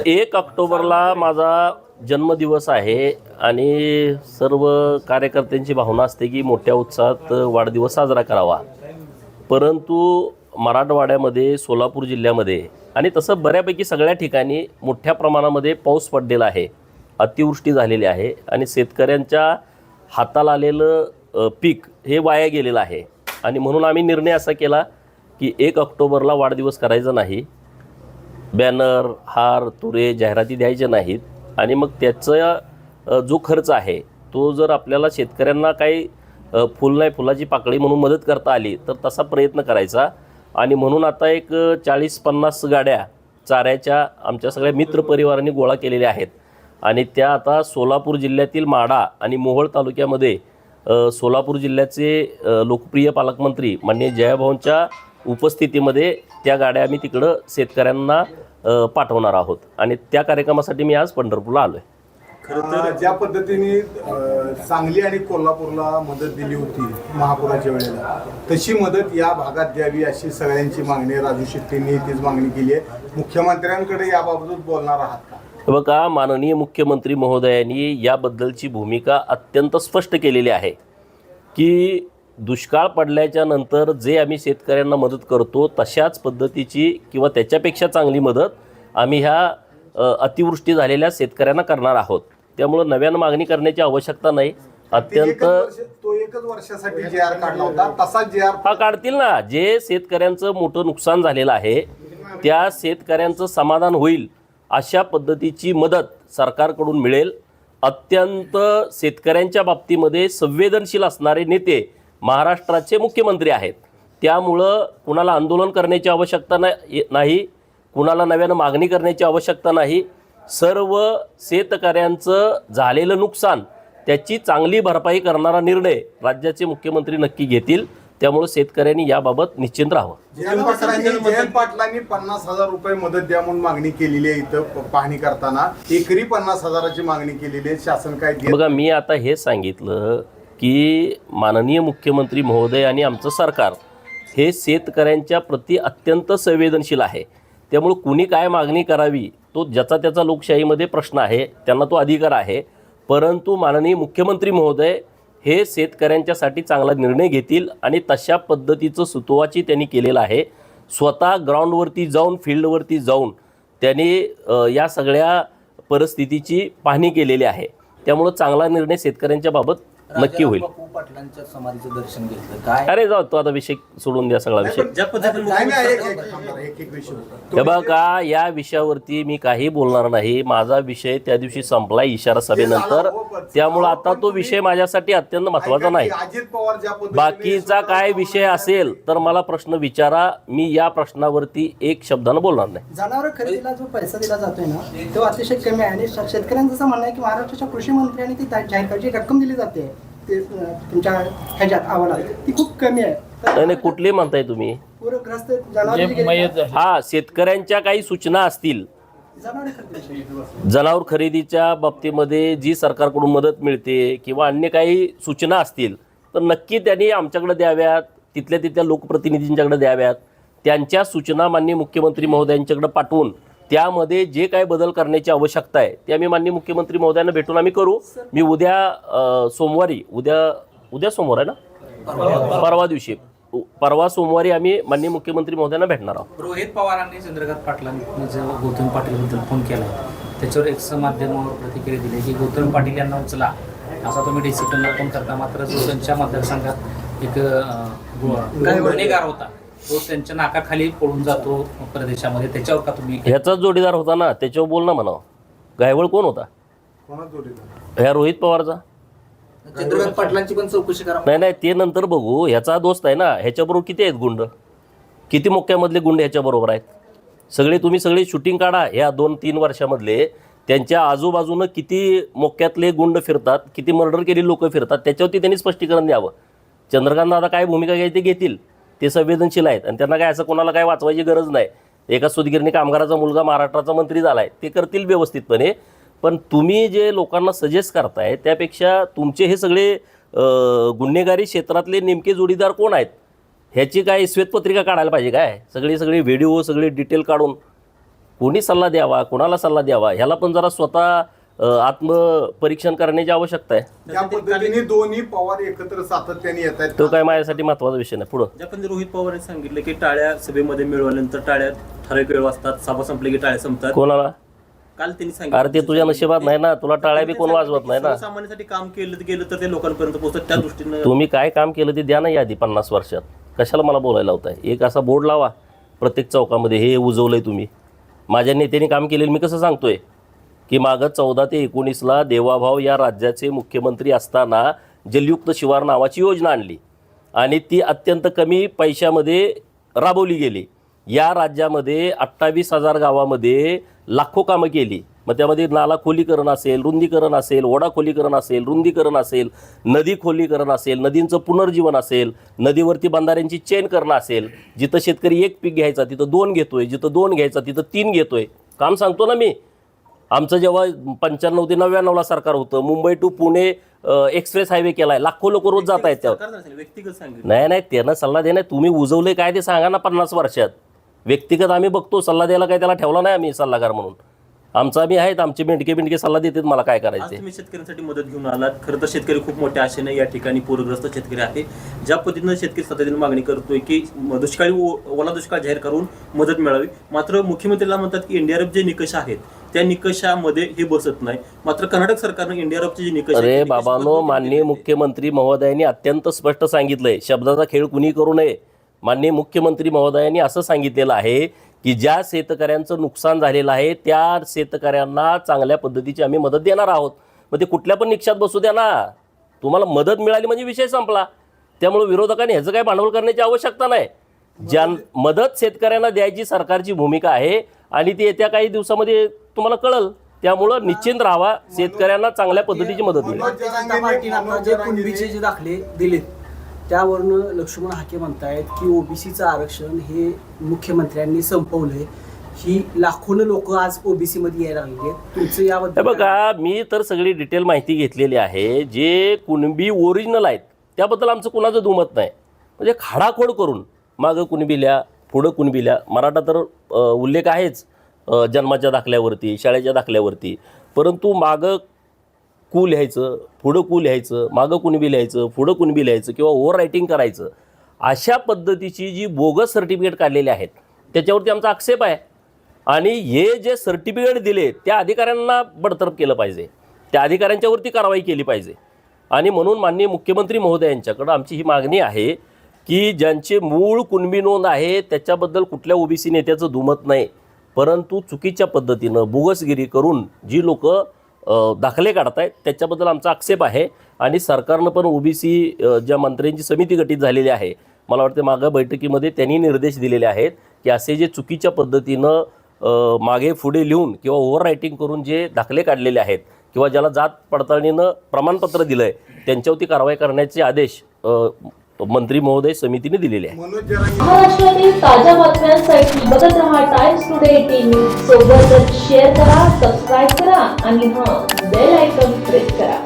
एक ऑक्टोबरला माझा जन्मदिवस आहे आणि सर्व कार्यकर्त्यांची भावना असते की मोठ्या उत्साहात वाढदिवस साजरा करावा. परंतु मराठवाड्यामध्ये सोलापूर जिल्ह्यामध्ये आणि तसं बऱ्यापैकी सगळ्या ठिकाणी मोठ्या प्रमाणामध्ये पाऊस पडलेला आहे. अतिवृष्टी झालेली आहे आणि शेतकऱ्यांच्या हाताला आलेलं पीक हे वाया गेलेलं आहे. आणि म्हणून आम्ही निर्णय असा केला की एक ऑक्टोबरला वाढदिवस करायचा नाही. बॅनर हार तुरे जाहिराती द्यायच्या नाहीत. आणि मग त्याचा जो खर्च आहे तो जर आपल्याला शेतकऱ्यांना काही फुल नाही फुलाची पाकळी म्हणून मदत करता आली तर तसा प्रयत्न करायचा. आणि म्हणून आता एक चाळीस पन्नास गाड्या चाऱ्याच्या आमच्या सगळ्या मित्रपरिवारांनी गोळा केलेल्या आहेत. आणि त्या आता सोलापूर जिल्ह्यातील माढा आणि मोहोळ तालुक्यामध्ये सोलापूर जिल्ह्याचे लोकप्रिय पालकमंत्री माननीय जयाभाऊंच्या उपस्थितीमध्ये त्या गाड्या आम्ही तिकडं शेतकऱ्यांना पाठवणार आहोत. आणि त्या कार्यक्रमासाठी मी आज पंढरपूरला आलो आहे खरं तर ज्या पद्धतीने सांगली आणि कोल्हापूरला मदत दिली होती महापुराच्या वेळेला तशी मदत या भागात द्यावी अशी सगळ्यांची मागणी. राजू शेट्टींनी तीच मागणी केली आहे. मुख्यमंत्र्यांकडे याबाबत बोलणार आहात का? बघा माननीय मुख्यमंत्री महोदयांनी याबद्दलची भूमिका अत्यंत स्पष्ट केलेली आहे की दुष्काळ पडल्याच्या नंतर जे आम्ही शेतकऱ्यांना मदत करतो तशाच पद्धतीची किंवा त्याच्यापेक्षा चांगली मदत आम्ही ह्या अतिवृष्टी झालेल्या शेतकऱ्यांना करणार आहोत. त्यामुळं नव्यानं मागणी करण्याची आवश्यकता नाही. अत्यंत तो एकच वर्षासाठी जे आर काढला होता तसाच जे आर हा काढतील ना. जे शेतकऱ्यांचं मोठं नुकसान झालेलं आहे त्या शेतकऱ्यांचं समाधान होईल अशा पद्धतीची मदत सरकारकडून मिळेल. अत्यंत शेतकऱ्यांच्या बाबतीमध्ये संवेदनशील असणारे नेते महाराष्ट्राचे मुख्यमंत्री आहेत. त्यामुळं कुणाला आंदोलन करण्याची आवश्यकता नाही नाही कुणाला नव्यानं मागणी करण्याची आवश्यकता नाही. सर्व शेतकऱ्यांचं झालेलं नुकसान त्याची चांगली भरपाई करणारा निर्णय राज्याचे मुख्यमंत्री नक्की घेतील. त्यामुळे शेतकऱ्यांनी याबाबत निश्चिंत राहावं. जयंत पाटलांनी जयंत पाटलांनी पन्नास हजार रुपये मदत द्या म्हणून मागणी केलेली आहे इथं पाहणी करताना. एकरी पन्नास हजाराची मागणी केलेली आहे. शासन काय बघा मी आता हे सांगितलं की माननीय मुख्यमंत्री महोदय आणि आमचं सरकार हे शेतकऱ्यांच्या प्रती अत्यंत संवेदनशील आहे. त्यामुळं कुणी काय मागणी करावी तो ज्याचा त्याचा लोकशाहीमध्ये प्रश्न आहे त्यांना तो अधिकार आहे. परंतु माननीय मुख्यमंत्री महोदय हे शेतकऱ्यांच्यासाठी चांगला निर्णय घेतील आणि तशा पद्धतीचं सुतोवाची त्यांनी केलेलं आहे. स्वतः ग्राउंडवरती जाऊन फील्डवरती जाऊन त्यांनी या सगळ्या परिस्थितीची पाहणी केलेली आहे. त्यामुळं चांगला निर्णय शेतकऱ्यांच्या बाबत नक्की होईल. बापू पाटलांच्या समाधीचं दर्शन घेतलं. काय? अरे जाऊ तो आता विषय सोडून द्या सगळा विषय. ज्या पद्धतीने नाही नाही एक- एक थांबा, एक एक विषय होता. हे बघा या विषयावरती मी काही बोलणार नाही. माझा विषय त्या दिवशी संपला इशारा सभेनंतर. त्यामुळं आता तो विषय माझ्यासाठी अत्यंत महत्त्वाचा नाही. ऐका की अजित पवार ज्या पद्धतीने बाकीचा काय विषय असेल तर मला प्रश्न विचारा. मी या प्रश्नावरती एक शब्दानं बोलणार नाही. जनावर खरेदीला जो पैसा दिला जातोय ना तो अतिशय कमी आहे. आणि शेतकऱ्यांचं असं म्हणणं आहे की महाराष्ट्राच्या कृषी मंत्र्यांनी ती जा- जाहीर जी रक्कम दिली जाते. ते तुमच्या ह्याच्यात ती खूप कमी आहे. नाही नाही कुठली म्हणताय तुम्ही? पूरग्रस्त जनावर हा शेतकऱ्यांच्या काही सूचना असतील. जनावरे खरेदी जनावर खरेदीच्या बाबतीमध्ये जी सरकारकडून मदत मिळते किंवा अन्य काही सूचना असतील तर नक्की त्यांनी आमच्याकडे द्याव्यात तिथल्या तिथल्या लोकप्रतिनिधींच्याकडे द्याव्यात त्यांच्या सूचना माननीय मुख्यमंत्री महोदयांच्याकडे पाठवून त्यामध्ये जे काय बदल करण्याची आवश्यकता आहे ते आम्ही माननीय मुख्यमंत्री महोदयांना भेटून आम्ही करू. मी उद्या अ, सोमवारी उद्या उद्या सोमवार आहे ना? परवा दिवशी. परवा सोमवारी आम्ही माननीय मुख्यमंत्री महोदयांना भेटणार आहोत. रोहित पवारांनी चंद्रकांत पाटलांनी गौतम पाटीलबद्दल फोन केला. त्याच्यावर एक माध्यमावर प्रतिक्रिया दिली की गौतम पाटील यांना उचला. असा तुम्ही डिसिप्लिनला फोन करता. मात्र जो त्यांच्या मतदारसंघात एक अं, गु- गुन्हेगार होता. तो त्यांच्या नाकाखाली पळून जातो प्रदेशामध्ये. त्याच्यावर का तुम्ही ह्याचाच जोडीदार होता ना त्याच्यावर बोल ना म्हणावं. गायवळ कोण होता? कोणाच जोडीदार? ह्या रोहित पवारचा? चंद्रकांत पाटलांची पण चौकशी करा. नाही नाही ते नंतर बघू. ह्याचा दोस्त आहे ना ह्याच्याबरोबर किती आहेत गुंड? किती मोक्यामधले गुंड ह्याच्याबरोबर आहेत? सगळे तुम्ही सगळे शूटिंग काढा. ह्या दोन तीन वर्षामधले त्यांच्या आजूबाजूनं किती मोक्यातले गुंड फिरतात किती मर्डर केलेली लोक फिरतात त्याच्यावरती त्यांनी स्पष्टीकरण द्यावं. चंद्रकांत दादा काय भूमिका घ्यायची ते घेतील. ते संवेदनशील आहेत. आणि त्यांना काय असं कोणाला काय वाचवायची गरज नाही. एका सुदगिरणी कामगाराचा मुलगा महाराष्ट्राचा मंत्री झाला आहे ते करतील व्यवस्थितपणे. पण तुम्ही जे लोकांना सजेस्ट करताय त्यापेक्षा तुमचे हे सगळे गुन्हेगारी क्षेत्रातले नेमके जोडीदार कोण आहेत? ह्याची काय श्वेतपत्रिका काढायला पाहिजे काय? सगळी सगळी व्हिडिओ सगळे डिटेल काढून. कोणी सल्ला द्यावा? कोणाला सल्ला द्यावा? ह्याला पण जरा स्वतः अ, आत्मपरीक्षण करण्याची आवश्यकता आहे ज्या पद्धतीने दोन्ही पवार एकत्र सातत्याने येत आहेत. तो काय माझ्यासाठी महत्त्वाचा विषय नाही. पुढं. ज्या पण रोहित पवारांनी सांगितलं की टाळ्या सभेमध्ये मिळवल्यानंतर टाळ्या ठराविक वेळ वाजतात सभा संपली की टाळ्या संपतात. कोणाला? काल त्यांनी अरे ते तुझ्या नशिबात नाही ना तुला टाळ्या बी कोण वाजवत नाही ना. सामान्यासाठी काम केलं गेलं तर ते लोकांपर्यंत पोहोचतात त्या दृष्टीनं तुम्ही काय काम केलं ते द्या ना यादी पन्नास वर्षात. कशाला मला बोलायला होताय एक असा बोर्ड लावा प्रत्येक चौकामध्ये हे उजवलंय तुम्ही. माझ्या नेत्याने काम केलेलं मी कसं सांगतोय? की मागं चौदा ते एकोणीसला देवाभाव या राज्याचे मुख्यमंत्री असताना जलयुक्त शिवार नावाची योजना आणली. आणि ती अत्यंत कमी पैशामध्ये राबवली गेली. या राज्यामध्ये अठ्ठावीस हजार गावामध्ये लाखो कामं केली. मग त्यामध्ये नाला खोलीकरण असेल रुंदीकरण असेल ओढा खोलीकरण असेल रुंदीकरण असेल नदी खोलीकरण असेल नदींचं पुनर्जीवन असेल नदीवरती बंधाऱ्यांची चेन करणं असेल जिथं शेतकरी एक पीक घ्यायचा तिथं दोन घेतोय जिथं दोन घ्यायचा तिथं तीन घेतोय. काम सांगतो ना मी. आमचं जेव्हा पंच्याण्णव ते नव्याण्णवला सरकार होतं Mumbai to Pune express highway केलाय. लाखो लोक रोज जात आहेत त्यावर. व्यक्तिगत नाही नाही त्यानं सल्ला देणार तुम्ही उजवले काय ते सांगा ना पन्नास वर्षात. व्यक्तिगत आम्ही बघतो सल्ला द्यायला काय त्याला ठेवला नाही आम्ही सल्लागार म्हणून. आमचा आम्ही आहेत आमचे बेंडके बिंडके सल्ला देतात मला काय करायचे तुम्ही शेतकऱ्यांसाठी मदत घेऊन आलात. खरं तर शेतकरी खूप मोठ्या आशेने या ठिकाणी पूरग्रस्त शेतकरी आहे. ज्या पद्धतीनं शेतकरी सातत्याने मागणी करतोय की दुष्काळी ओला दुष्काळ जाहीर करून मदत मिळावी. मात्र मुख्यमंत्र्याला म्हणतात की एनडीआरएफ जे निकष आहेत त्या निकषामध्ये हे बसत नाही. मात्र कर्नाटक सरकारनं एनडीआरएफचे जे निकष अरे बाबांनो माननीय. मुख्यमंत्री महोदयांनी अत्यंत स्पष्ट सांगितलंय. शब्दाचा खेळ कुणी करू नये. माननीय मुख्यमंत्री महोदयांनी असं सांगितलेलं आहे की ज्या शेतकऱ्यांचं नुकसान झालेलं आहे त्या शेतकऱ्यांना चांगल्या पद्धतीची आम्ही मदत देणार आहोत. मग ते कुठल्या पण निक्षात बसू द्या ना. तुम्हाला मदत मिळाली म्हणजे विषय संपला. त्यामुळे विरोधकांनी ह्याचं काही भांडवल करण्याची आवश्यकता नाही. ज्या मदत शेतकऱ्यांना द्यायची सरकारची भूमिका आहे आणि ती येत्या काही दिवसामध्ये तुम्हाला कळल? त्यामुळं निश्चिंत राहावा. शेतकऱ्यांना चांगल्या पद्धतीची मदत मिळेल. मनोज भारतीय जनता पार्टीने आता जे कुणबीचे जे दाखले दिलेत त्यावरनं लक्ष्मण हाके म्हणतायत की ओबीसीचं आरक्षण हे मुख्यमंत्र्यांनी संपवलंय. ही लाखोनं लोक आज ओबीसी मध्ये यायला लागली तुमचं हे याबद्दल बघा मी तर सगळी डिटेल माहिती घेतलेली आहे. जे कुणबी ओरिजिनल आहेत त्याबद्दल आमचं कुणाचं दुमत नाही. म्हणजे खाडाखोड करून मागं कुणबील्या पुढं कुणबील्या मराठा तर अ, उल्लेख आहेच. जन्माच्या दाखल्यावरती शाळेच्या दाखल्यावरती. परंतु मागं कू लिहायचं पुढं कू लिहायचं मागं कुणबी लिहायचं पुढं कुणबी लिहायचं किंवा ओव्हर रायटिंग करायचं अशा पद्धतीची जी बोगस सर्टिफिकेट काढलेली आहेत त्याच्यावरती आमचा आक्षेप आहे. आणि हे जे सर्टिफिकेट दिले त्या अधिकाऱ्यांना बडतर्फ केलं पाहिजे. त्या अधिकाऱ्यांच्यावरती कारवाई केली पाहिजे. आणि म्हणून माननीय मुख्यमंत्री महोदयांच्याकडं आमची ही मागणी आहे की ज्यांचे मूळ कुणबी नोंद आहे त्याच्याबद्दल कुठल्या ओबीसी नेत्याचं दुमत नाही. परंतु चुकीच्या पद्धतीनं बोगसगिरी करून जी लोक दाखले काढतायत त्याच्याबद्दल आमचा आक्षेप आहे आणि सरकारनं पण ओबीसी ज्या मंत्र्यांची समिती गठीत झालेली आहे मला वाटतं मागं बैठकीमध्ये त्यांनी निर्देश दिलेले आहेत की असे जे चुकीच्या पद्धतीनं मागे पुढे लिहून किंवा ओव्हर रायटिंग करून जे दाखले काढलेले आहेत किंवा ज्याला जात पडताळणीनं प्रमाणपत्र दिलं आहे त्यांच्यावरती कारवाई करण्याचे आदेश मंत्री महोदय समितीने दिलेले जरांगे महाराष्ट्रातील ताज्या बातम्यांसाठी बघत रहा टाइम्स टुडे न्यूज सोबतच शेअर करा सबस्क्राईब करा आणि हां बेल आयकॉन प्रेस करा.